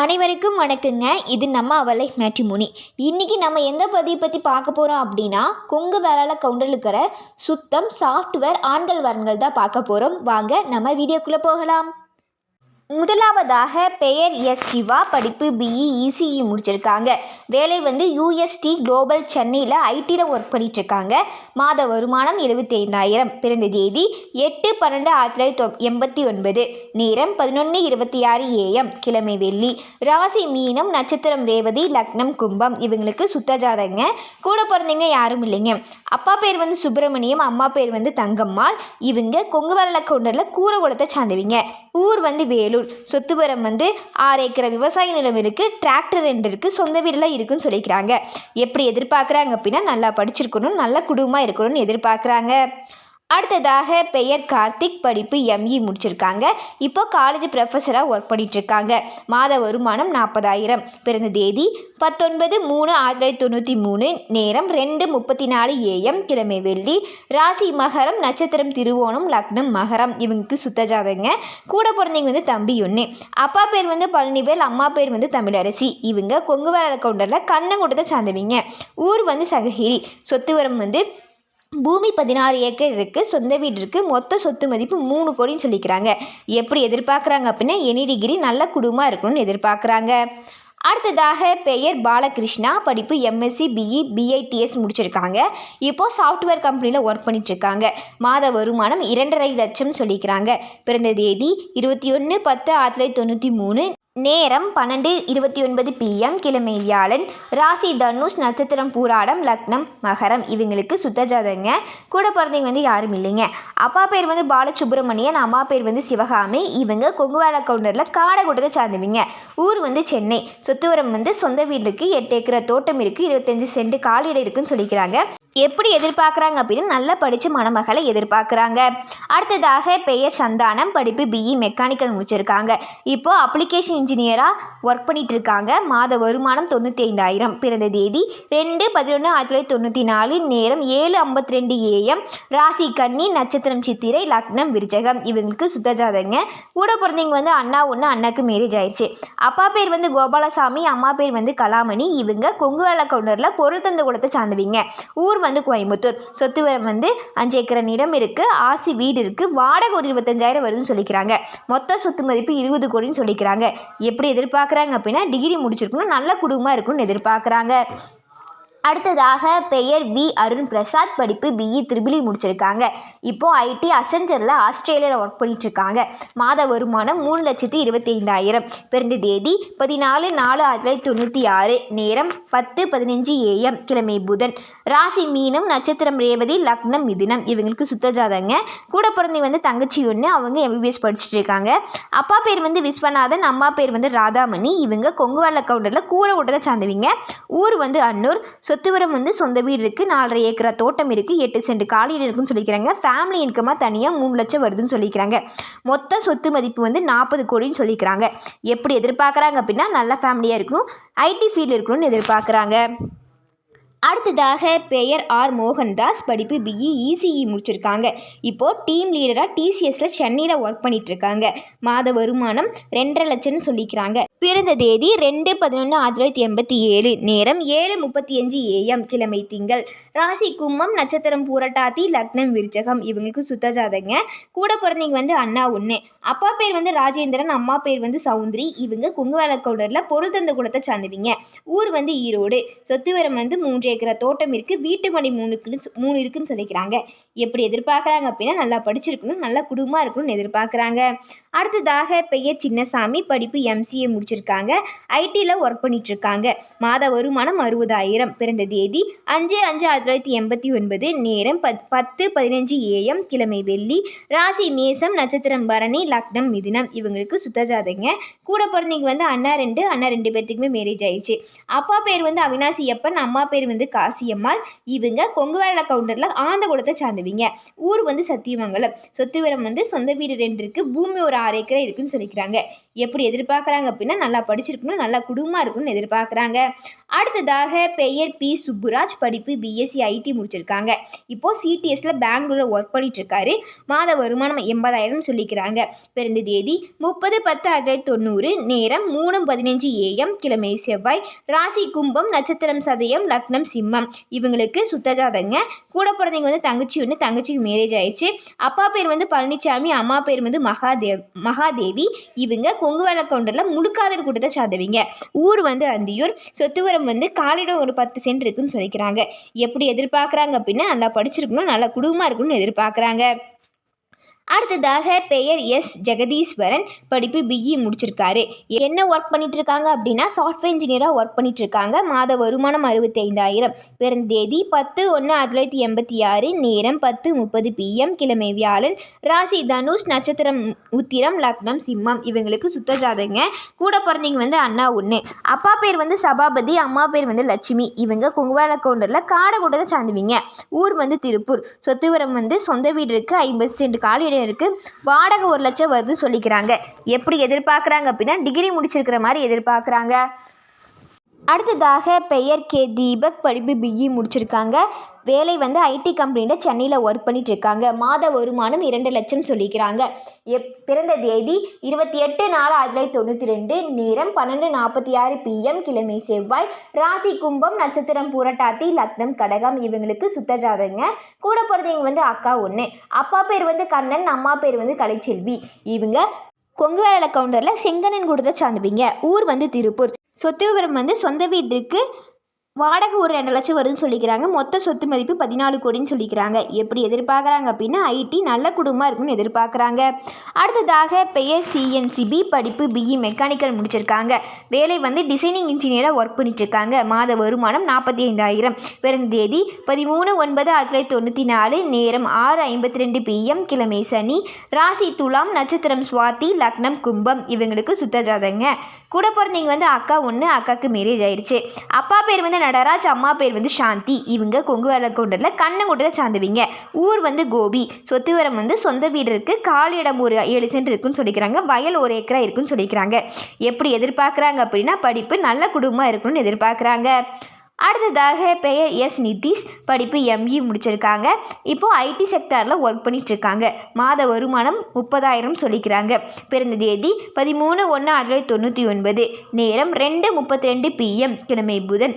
அனைவருக்கும் வணக்கங்க. இது நம்ம அவலை மேட்ரிமோனி இன்றைக்கி நம்ம எந்த பதிவை பற்றி பார்க்க போகிறோம் அப்படின்னா கொங்கு வேளாள கவுண்டரில் இருக்கிற சுத்தம் சாஃப்ட்வேர் ஆண்கள் வரன்கள் தான் பார்க்க போகிறோம் வாங்க நம்ம வீடியோக்குள்ளே போகலாம். முதலாவதாக பெயர் எஸ் சிவா படிப்பு பிஇ இசிஇ முடிச்சிருக்காங்க. வேலை வந்து யூஎஸ்டி குளோபல் சென்னையில் ஐடியில் ஒர்க் பண்ணிகிட்ருக்காங்க மாத வருமானம் எழுபத்தைந்தாயிரம் பிறந்த தேதி எட்டு பன்னெண்டு ஆயிரத்தி தொள்ளாயிரத்தி எண்பத்தி ஒன்பது. நேரம் பதினொன்று இருபத்தி ஆறு ஏஎம் கிழமை வெள்ளி. ராசி மீனம் நட்சத்திரம் ரேவதி லக்னம் கும்பம். இவங்களுக்கு சுத்தஜாதகங்க கூட பிறந்தவங்க யாரும் இல்லைங்க. அப்பா பேர் வந்து சுப்பிரமணியம் அம்மா பேர் வந்து தங்கம்மாள். இவங்க கொங்கு வரல கூரை கூரகுளத்தை சார்ந்தவங்க. ஊர் வந்து வேலூர். சொத்துவரம் வந்து ஆறு ஏக்கர் விவசாய நிலம் இருக்குது டிராக்டர் ரெண்டு இருக்குது சொந்த வீடெல்லாம் இருக்குன்னு சொல்லிக்கிறாங்க. எப்படி எதிர்பார்க்குறாங்க அப்படின்னா நல்லா படிச்சிருக்கணும் நல்ல குடும்பமாக இருக்கணும்னு எதிர்பார்க்குறாங்க. அடுத்ததாக பெயர் கார்த்திக் படிப்பு எம்இ முடிச்சிருக்காங்க. இப்போ காலேஜ் ப்ரொஃபஸராக ஒர்க் பண்ணிகிட்ருக்காங்க மாத வருமானம் நாற்பதாயிரம் பிறந்த தேதி பத்தொன்பது மூணு ஆயிரத்தி தொள்ளாயிரத்தி தொண்ணூற்றி மூணு. நேரம் ரெண்டு முப்பத்தி நாலு ஏஎம் கிழமை வெள்ளி. ராசி மகரம் நட்சத்திரம் திருவோணம் லக்னம் மகரம். இவங்களுக்கு சுத்தஜாதகங்க கூட பிறந்தவங்க வந்து தம்பி ஒன்று அப்பா பேர் வந்து பழனிவேல் அம்மா பேர் வந்து தமிழரசி. இவங்க கொங்கு வேலை கவுண்டரில் கண்ணங்குட்டத்தை சார்ந்தவங்க. ஊர் வந்து சககிரி. சொத்து வரம் வந்து பூமி பதினாறு ஏக்கர் இருக்குது சொந்த வீடு இருக்குது மொத்த சொத்து மதிப்பு மூணு கோடின்னு சொல்லிக்கிறாங்க. எப்படி எதிர்பார்க்குறாங்க அப்படின்னா எனி டிகிரி நல்ல குடும்பமாக இருக்கணும்னு எதிர்பார்க்குறாங்க. அடுத்ததாக பெயர் பாலகிருஷ்ணா படிப்பு எம்எஸ்சி பிஇ பிஐடிஎஸ் முடிச்சிருக்காங்க. இப்போது சாஃப்ட்வேர் கம்பெனியில் ஒர்க் பண்ணிட்டுருக்காங்க. மாத வருமானம் இரண்டரை லட்சம் சொல்லிக்கிறாங்க. பிறந்த தேதி இருபத்தி ஒன்று பத்து ஆயிரத்தி தொள்ளாயிரத்தி தொண்ணூற்றி மூணு நேரம் பன்னெண்டு இருபத்தி ஒன்பது பிஎம் கிழமை வியாழன் ராசி தனுஷ் நட்சத்திரம் பூராடம் லக்னம் மகரம் இவங்களுக்கு சுத்த ஜாதகங்க. கூட பிறந்தவங்க வந்து யாரும் இல்லைங்க. அப்பா பேர் வந்து பாலசுப்ரமணியன் அம்மா பேர் வந்து சிவகாமி. இவங்க கொங்குவாட கவுண்டரில் காடகுடத்தை சார்ந்தவங்க. ஊர் வந்து சென்னை. சொத்துவரம் வந்து சொந்த வீடு இருக்குது எட்டு ஏக்கரை தோட்டம் இருக்குது இருபத்தஞ்சி சென்ட் காலிடம் இருக்குன்னு சொல்லிக்கிறாங்க. எப்படி எதிர்பார்க்குறாங்க அப்படின்னு நல்லா படித்த மணமகளை எதிர்பார்க்குறாங்க. அடுத்ததாக பெயர் சந்தானம் படிப்பு பிஇ மெக்கானிக்கல் முடிச்சிருக்காங்க. இப்போ அப்ளிகேஷன் இன்ஜினியராக ஒர்க் பண்ணிகிட்ருக்காங்க மாத வருமானம் தொண்ணூற்றி ஐந்தாயிரம் பிறந்த தேதி ரெண்டு பதினொன்று ஆயிரத்தி தொள்ளாயிரத்தி தொண்ணூற்றி நாலு நேரம் ஏழு ஐம்பத்தி ரெண்டு ஏஎம் ராசி கன்னி நட்சத்திரம் சித்திரை லக்னம் விருச்சகம். இவங்களுக்கு சுத்த ஜாதகங்க. கூட பிறந்தவங்க வந்து அண்ணா ஒன்று அண்ணாக்கு மேரேஜ் ஆயிடுச்சு அப்பா பேர் வந்து கோபாலசாமி அம்மா பேர் வந்து கலாமணி. இவங்க கொங்கு வேலை கவுண்டரில் பொருள் தந்த குலத்தை சார்ந்தவங்க. ஊர் வந்து கோயம்புத்தூர். சொத்து வரம் வந்து அஞ்சு ஏக்கர் நிலம் இருக்குது ஆசி வீடு இருக்குது வாடகை ஒரு இருபத்தஞ்சாயிரம் வருதுன்னு சொல்லிக்கிறாங்க. மொத்த சொத்து மதிப்பு இருபது கோடின்னு சொல்லிக்கிறாங்க. எப்படி எதிர்பார்க்குறாங்க அப்படின்னா டிகிரி முடிச்சிருக்கணும். நல்ல குடும்பமாக இருக்கணும்னு எதிர்பார்க்குறாங்க. அடுத்ததாக பெயர் வி. அருண் பிரசாத் படிப்பு பிஇ e. திரிபிளி முடிச்சிருக்காங்க. இப்போது ஐடி அசென்சரில் ஆஸ்திரேலியாவில் ஒர்க் பண்ணிட்டுருக்காங்க. மாத வருமானம் மூணு லட்சத்தி இருபத்தி ஐந்தாயிரம் பிறந்த தேதி பதினாலு நாலு ஆயிரத்தி தொள்ளாயிரத்தி தொண்ணூற்றி ஆறு. நேரம் பத்து பதினஞ்சு ஏஎம் கிழமை புதன். ராசி மீனம் நட்சத்திரம் ரேவதி லக்னம் மிதினம். இவங்களுக்கு சுத்தஜாதங்க கூட பிறந்தவங்க வந்து தங்கச்சி ஒன்று அவங்க எம்பிபிஎஸ் படிச்சுட்டு இருக்காங்க அப்பா பேர் வந்து விஸ்வநாதன். அம்மா பேர் வந்து ராதாமணி. இவங்க கொங்குவால கவுண்டரில் கூரை விட்டதை சார்ந்தவங்க. ஊர் வந்து அன்னூர். சொத்துவரம் வந்து சொந்த வீடு இருக்குது நாலரை ஏக்கரா தோட்டம் இருக்குது எட்டு சென்ட் காலியில் இருக்குன்னு சொல்லிக்கிறாங்க. ஃபேமிலி இன்கமாக தனியாக மூணு லட்சம் வருதுன்னு சொல்லிக்கிறாங்க. மொத்த சொத்து மதிப்பு வந்து நாற்பது கோடின்னு சொல்லிக்கிறாங்க. எப்படி எதிர்பார்க்குறாங்க அப்படின்னா நல்ல ஃபேமிலியாக இருக்கணும் ஐடி ஃபீல்டு இருக்கணும்னு எதிர்பார்க்குறாங்க. அடுத்ததாக பெயர் ஆர் மோகன்தாஸ் படிப்பு பிஇ இசிஇ முடிச்சிருக்காங்க. இப்போது டீம் லீடராக டிசிஎஸில் சென்னையில் ஒர்க் பண்ணிகிட்டு இருக்காங்க மாத வருமானம் ரெண்டரை லட்சம்னு சொல்லிக்கிறாங்க. பிறந்த தேதி ரெண்டு பதினொன்று ஆயிரத்தி தொள்ளாயிரத்தி எண்பத்தி ஏழு. நேரம் ஏழு முப்பத்தி அஞ்சு ஏஎம் கிழமை திங்கள். ராசி கும்பம் நட்சத்திரம் பூரட்டாத்தி லக்னம் விருச்சகம். இவங்களுக்கு சுத்தஜாதங்க கூட பிறந்தவங்க வந்து அண்ணா ஒன்று அப்பா பேர் வந்து ராஜேந்திரன் அம்மா பேர் வந்து சௌந்தரி. இவங்க குங்குவலக்கவுடரில் பொருள் தந்த குலத்தை சார்ந்தவங்க. ஊர் வந்து ஈரோடு. சொத்துவரம் வந்து மூன்று ஏக்கரா தோட்டம் இருக்குது வீட்டு மணி மூணுக்குன்னு மூணு இருக்குன்னு சொல்லிக்கிறாங்க. எப்படி எதிர்பார்க்குறாங்க அப்படின்னா நல்லா படிச்சிருக்கணும் நல்லா குடும்பமாக இருக்கணும்னு எதிர்பார்க்குறாங்க. அடுத்ததாக பெயர் சின்னசாமி படிப்பு எம்சிஏ முடிச்சிருக்காங்க. ஐடியில் ஒர்க் பண்ணிட்டு இருக்காங்க மாத வருமானம் அறுபதாயிரம். பிறந்த தேதி அஞ்சு அஞ்சு ஆயிரத்தி தொள்ளாயிரத்தி எண்பத்தி ஒன்பது. நேரம் பத் பத்து பதினஞ்சு ஏஎம் கிழமை வெள்ளி. ராசி மேசம் நட்சத்திரம் பரணி லக்னம் மிதினம். இவங்களுக்கு சுத்தஜாதங்க கூட பிறந்தவங்க வந்து அண்ணா ரெண்டு அண்ணா ரெண்டு பேர்த்துக்குமே மேரேஜ் ஆயிடுச்சு. அப்பா பேர் வந்து அவினாசி அப்பன் அம்மா பேர் வந்து காசியம்மாள். இவங்க கொங்குவேல கவுண்டரில் ஆந்த குலத்தை சார்ந்தவங்க. ஊர் வந்து சத்தியமங்கலம். சொத்து விவரம் வந்து சொந்த வீடு ரெண்டு இருக்குது பூமி ஒரு ஆறு ஏக்கரை இருக்குன்னு சொல்லிக்கிறாங்க. எப்படி எதிர்பார்க்குறாங்க அப்படின்னா நல்லா படிச்சிருக்கணும் நல்லா குடும்பமாக இருக்கணும்னு எதிர்பார்க்குறாங்க. அடுத்ததாக பெயர் பி. சுப்புராஜ் படிப்பு பிஎஸ்சி ஐடி முடிச்சிருக்காங்க. இப்போது சிடிஎஸில் பெங்களூரில் ஒர்க் பண்ணிகிட்ருக்காரு மாத வருமானம் எண்பதாயிரம் சொல்லிக்கிறாங்க. பிறந்த தேதி முப்பது பத்து ஆயிரத்தி தொண்ணூறு நேரம் மூணு பதினஞ்சு ஏஎம் கிழமை செவ்வாய் ராசி கும்பம் நட்சத்திரம் சதயம் லக்னம் சிம்மம். இவங்களுக்கு சுத்தஜாதங்க. கூட பிறந்தவங்க வந்து தங்கச்சி ஒன்று தங்கச்சிக்கு மேரேஜ் ஆயிடுச்சு. அப்பா பேர் வந்து பழனிசாமி அம்மா பேர் வந்து மகாதேவ் மகாதேவி. இவங்க கொங்கு வேலை கவுண்டரில் முழுக்காதன் கூட்டத்தை சாதவிங்க. ஊர் வந்து அந்தியூர் சொத்துவரம் வந்து காலிடம் ஒரு பத்து சென்ட் இருக்குன்னு சொல்லிக்கிறாங்க. எப்படி எதிர்பார்க்குறாங்க அப்படின்னா நல்லா படிச்சிருக்கணும் நல்லா குடும்பமாக இருக்கணும்னு எதிர்பார்க்குறாங்க. அடுத்ததாக பெயர் எஸ். ஜெகதீஸ்வரன் படிப்பு பிஇ e. முடிச்சிருக்காரு. என்ன ஒர்க் பண்ணிட்டு இருக்காங்க அப்படின்னா சாஃப்ட்வேர் இன்ஜினியராக ஒர்க் பண்ணிட்டு இருக்காங்க மாத வருமானம் அறுபத்தைந்தாயிரம். பிறந்த தேதி பத்து ஒன்று ஆயிரத்தி தொள்ளாயிரத்தி எண்பத்தி ஆறு. நேரம் பத்து முப்பது பிஎம் கிழமை வியாழன் ராசி தனுஷ் நட்சத்திரம் உத்திரம் லக்னம் சிம்மம். இவங்களுக்கு சுத்த ஜாதகங்க. கூட பிறந்தவங்க வந்து அண்ணா ஒன்று அப்பா பேர் வந்து சபாபதி அம்மா பேர் வந்து லட்சுமி. இவங்க குங்குவால கவுண்டரில் காடக்கூட்டத்தை சார்ந்துவீங்க. ஊர் வந்து திருப்பூர். சொத்துவரம் வந்து சொந்த வீடு இருக்குது ஐம்பது சென்ட் காலி இடம் இருக்குது வாடகை ஒரு லட்சம் வருது சொல்லிக்கிறாங்க. எப்படி எதிர்பார்க்குறாங்க அப்படின்னா டிகிரி முடிச்சிருக்கிற மாதிரி எதிர்பார்க்குறாங்க. அடுத்ததாக பெயர் கே. தீபக். படிப்பு பிஇ e. முடிச்சிருக்காங்க. வேலை வந்து ஐடி கம்பெனியில் சென்னையில் ஒர்க் பண்ணிகிட்ருக்காங்க இருக்காங்க மாத வருமானம் இரண்டு லட்சம் சொல்லிக்கிறாங்க. எப் பிறந்த தேதி இருபத்தி எட்டு நாலு ஆயிரத்தி தொள்ளாயிரத்தி தொண்ணூற்றி ரெண்டு. நேரம் பன்னெண்டு நாற்பத்தி ஆறு பிஎம் கிழமை செவ்வாய். ராசி கும்பம் நட்சத்திரம் புரட்டாத்தி லக்னம் கடகம் இவங்களுக்கு சுத்த ஜாதகங்க. கூட பிறந்தவங்க வந்து அக்கா ஒன்று அப்பா பேர் வந்து கண்ணன் அம்மா பேர் வந்து கலைச்செல்வி. இவங்க கொங்கு வேலை கவுண்டரில் செங்கனன் கொடுத்த சார்ந்துவீங்க ஊர் வந்து திருப்பூர். சொத்து விவரம் வந்து சொந்த வீடு இருக்கு வாடகை ஒரு ரெண்டு லட்சம் வருதுன்னு சொல்லிக்கிறாங்க. மொத்த சொத்து மதிப்பு பதினாலு கோடின்னு சொல்லிக்கிறாங்க. எப்படி எதிர்பார்க்குறாங்க அப்படின்னா ஐடி நல்ல குடும்பமாக இருக்குன்னு எதிர்பார்க்குறாங்க. அடுத்ததாக பெயர் சிஎன்சிபி படிப்பு பிஇ மெக்கானிக்கல் முடிச்சிருக்காங்க. வேலை வந்து டிசைனிங் இன்ஜினியராக ஒர்க் பண்ணிட்டுருக்காங்க. மாத வருமானம் நாற்பத்தி ஐந்தாயிரம் பிறந்த தேதி பதிமூணு ஒன்பது ஆயிரத்தி தொள்ளாயிரத்தி தொண்ணூற்றி நாலு. நேரம் ஆறு ஐம்பத்தி ரெண்டு பிஎம் கிழமை சனி. ராசி துலாம் நட்சத்திரம் சுவாதி லக்னம் கும்பம். இவங்களுக்கு சுத்த ஜாதகங்க. கூட பிறந்தவங்க வந்து அக்கா ஒன்று அக்காவுக்கு மேரேஜ் ஆயிடுச்சு அப்பா பேர் வந்து நடராஜ் அம்மா பேர் வந்து சாந்தி. இவங்க கொங்கு வேலை கவுண்டரில் கண்ணங்குட்டத்தை சார்ந்துவிங்க ஊர் வந்து கோபி. சொத்து விவரம் வந்து சொந்த வீடு இருக்குது காலி இடம் ஒரு ஏழு சென்ட் இருக்குன்னு சொல்லிக்கிறாங்க. வயல் ஒரு ஏக்கரா இருக்குன்னு சொல்லிக்கிறாங்க. எப்படி எதிர்பார்க்குறாங்க அப்படின்னா படிப்பு நல்ல குடும்பமாக இருக்கணும்னு எதிர்பார்க்குறாங்க. அடுத்ததாக பெயர் எஸ் நிதிஷ். படிப்பு எம்இ முடிச்சிருக்காங்க. இப்போது ஐடி செக்டாரில் ஒர்க் பண்ணிகிட்ருக்காங்க இருக்காங்க மாத வருமானம் முப்பதாயிரம் சொல்லிக்கிறாங்க. பிறந்த தேதி பதிமூணு ஒன்று ஆயிரத்தி தொள்ளாயிரத்தி தொண்ணூற்றி ஒன்பது. நேரம் ரெண்டு முப்பத்தி ரெண்டு பிஎம் கிழமை புதன்.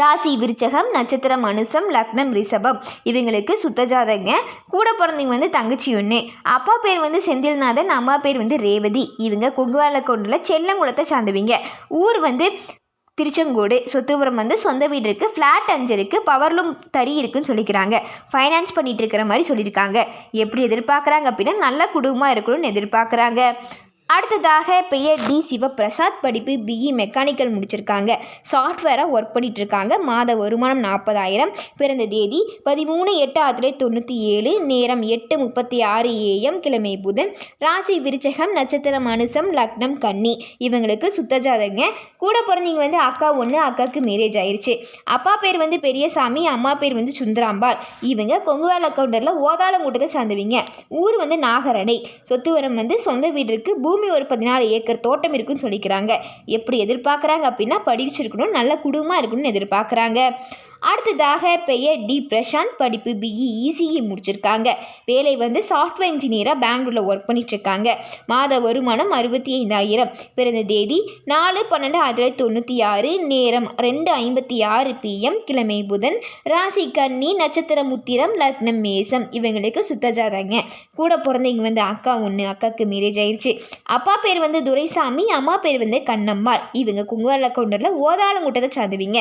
ராசி விருச்சகம் நட்சத்திரம் அனுசம் லக்னம் ரிஷபம். இவங்களுக்கு சுத்த ஜாதகங்க. கூட பிறந்தவங்க வந்து தங்கச்சி ஒன்று அப்பா பேர் வந்து செந்தில்நாதன் அம்மா பேர் வந்து ரேவதி. இவங்க கொங்குவால கொண்டில் செல்லங்குளத்தை சார்ந்தவங்க. ஊர் வந்து திருச்செங்கோடு. சொத்துபுரம் வந்து சொந்த வீடு இருக்குது ஃப்ளாட் அஞ்சு இருக்குது பவர்லூம் தறி இருக்குன்னு சொல்லிக்கிறாங்க. ஃபைனான்ஸ் பண்ணிகிட்டு இருக்கிற மாதிரி சொல்லியிருக்காங்க. எப்படி எதிர்பார்க்குறாங்க அப்படின்னா நல்ல குடும்பமாக இருக்கணும்னு எதிர்பார்க்குறாங்க. அடுத்ததாக பெயர் டி சிவபிரசாத் படிப்பு பிஇ மெக்கானிக்கல் முடிச்சிருக்காங்க. சாஃப்ட்வேராக ஒர்க் பண்ணிகிட்ருக்காங்க இருக்காங்க மாத வருமானம் நாற்பதாயிரம். பிறந்த தேதி பதிமூணு எட்டு ஆயிரத்தி தொள்ளாயிரத்தி தொண்ணூற்றி ஏழு நேரம் எட்டு முப்பத்தி ஆறு ஏஎம் கிழமை புதன். ராசி விருச்சகம் நட்சத்திரம் அனுசம் லக்னம் கன்னி. இவங்களுக்கு சுத்தஜாதங்க கூட பிறந்தவங்க வந்து அக்கா ஒன்று அக்காவுக்கு மேரேஜ் ஆயிடுச்சு அப்பா பேர் வந்து பெரியசாமி அம்மா பேர் வந்து சுந்தராம்பாள். இவங்க கொங்குவால் ஓதாளம் ஓதாளங்கூட்டத்தை சார்ந்தவங்க. ஊர் வந்து நாகரணை. சொத்து வரம் வந்து சொந்த வீடு இருக்குது பூமி ஒரு பதினாலு ஏக்கர் தோட்டம் இருக்குன்னு சொல்லிக்கிறாங்க. எப்படி எதிர்பார்க்குறாங்க அப்படின்னா படிச்சிருக்கணும் நல்ல குடும்பமாக இருக்கணும்னு எதிர்பார்க்குறாங்க. அடுத்ததாக பெயர் டி பிரசாந்த். படிப்பு பிஇ இசிஇ முடிச்சிருக்காங்க. வேலை வந்து சாஃப்ட்வேர் இன்ஜினியராக பெங்களூரில் ஒர்க் பண்ணிட்டு இருக்காங்க மாத வருமானம் அறுபத்தி ஐந்தாயிரம் பிறந்த தேதி நாலு பன்னெண்டு ஆயிரத்தி தொள்ளாயிரத்தி தொண்ணூற்றி ஆறு. நேரம் ரெண்டு ஐம்பத்தி ஆறு பிஎம் கிழமை புதன். ராசி கன்னி நட்சத்திரம் உத்திரம் லக்னம் மேசம். இவங்களுக்கு சுத்தஜாதாங்க கூட பிறந்தவங்க வந்து அக்கா ஒன்று அக்காவுக்கு மேரேஜ் ஆயிடுச்சு அப்பா பேர் வந்து துரைசாமி அம்மா பேர் வந்து கண்ணம்மாள். இவங்க குங்குவால கவுண்டரில் ஓதாளங்குட்டத்தை சார்ந்துவிங்க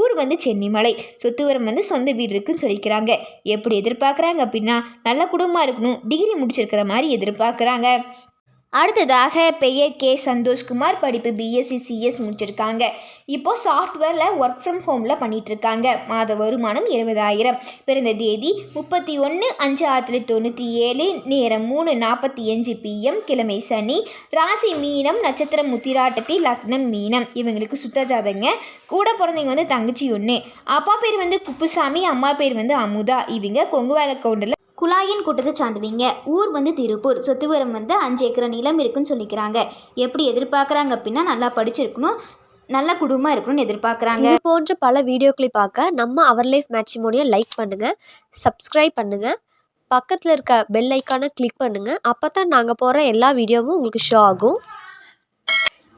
ஊர் வந்து சென்னிமலை. சொத்துவரம் வந்து சொந்த வீடு இருக்குன்னு சொல்லிக்கிறாங்க. எப்படி எதிர்பார்க்குறாங்க அப்படின்னா நல்ல குடும்பமாக இருக்கணும் டிகிரி முடிச்சிருக்கிற மாதிரி எதிர்பார்க்குறாங்க. அடுத்ததாக பெயர் கே. சந்தோஷ்குமார் படிப்பு பிஎஸ்சி சிஎஸ் முடிச்சிருக்காங்க. இப்போது சாஃப்ட்வேரில் ஒர்க் ஃப்ரம் ஹோமில் பண்ணிகிட்ருக்காங்க மாத வருமானம் இருபதாயிரம். பிறந்த தேதி முப்பத்தி ஒன்று அஞ்சு ஆயிரத்தி தொள்ளாயிரத்தி தொண்ணூற்றி ஏழு நேரம் மூணு நாற்பத்தி அஞ்சு பிஎம் கிழமை சனி ராசி மீனம் நட்சத்திரம் முத்திராட்டத்தி லக்னம் மீனம். இவங்களுக்கு சுத்தஜாதங்க கூட பிறந்தவங்க வந்து தங்கச்சி ஒன்று அப்பா பேர் வந்து குப்புசாமி அம்மா பேர் வந்து அமுதா. இவங்க கொங்கு வேலை கவுண்டரில் குழாயின் கூட்டத்தை சார்ந்துவீங்க. ஊர் வந்து திருப்பூர். சொத்துவரம் வந்து அஞ்சு ஏக்கர் நிலம் இருக்குன்னு சொல்லிக்கிறாங்க. எப்படி எதிர்பார்க்குறாங்க அப்படின்னா நல்லா படிச்சிருக்கணும். நல்ல குடும்பமாக இருக்கணும்னு எதிர்பார்க்குறாங்க. இது போன்ற பல வீடியோக்களை பார்க்க நம்ம அவர் லைஃப் மேட்சிமோனியை லைக் பண்ணுங்கள் சப்ஸ்கிரைப் பண்ணுங்கள் பக்கத்தில் இருக்க பெல் ஐக்கானை கிளிக் பண்ணுங்கள் அப்போ தான் நாங்கள் போகிற எல்லா வீடியோவும் உங்களுக்கு ஷோ ஆகும்.